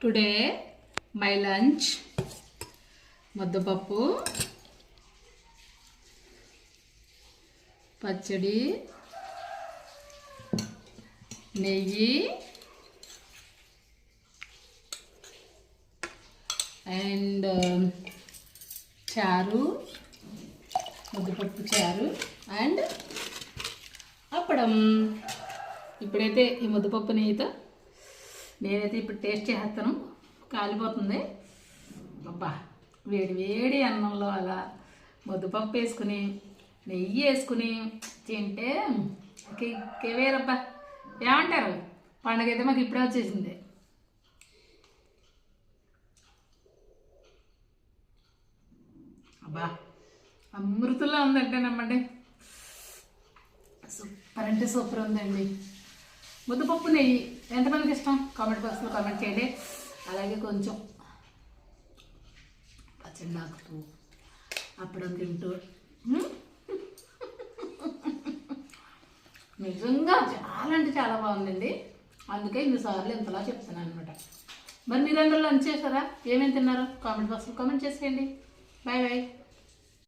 Today my lunch ముద్దపప్పు పచ్చడి నెయ్యి అండ్ చారు ముద్దపప్పు చారు అండ్ అప్పడం. ఇప్పుడైతే ఈ ముద్దపప్పు నెయ్యితో నేనైతే ఇప్పుడు టేస్ట్ చేస్తాను. కాలిపోతుంది. అబ్బా వేడి వేడి అన్నంలో అలా ముద్దుపప్పు వేసుకుని నెయ్యి వేసుకుని తింటే కేవేరబ్బా. ఏమంటారు? పండగ అయితే మాకు ఇప్పుడే వచ్చేసింది. అబ్బా అమృతంలో ఉందంటే నమ్మండి సూపర్ అంటే సూపర్ ఉందండి. ముద్దపప్పు నెయ్యి. ఎంతమందికి ఇష్టం? కామెంట్ బాక్స్లో కామెంట్ చేయండి. అలాగే కొంచెం పచ్చడి నాకుతూ అప్పడం తింటూ. నిజంగా చాలా అంటే చాలా బాగుందండి. అందుకే ఇన్నిసార్లు ఇంతలా చెప్తున్నాను అనమాట మరి మీరందరూ లంచ్ చేశారా? ఏమేమి తిన్నారు? కామెంట్ బాక్స్లో కామెంట్ చేసేయండి. Bye bye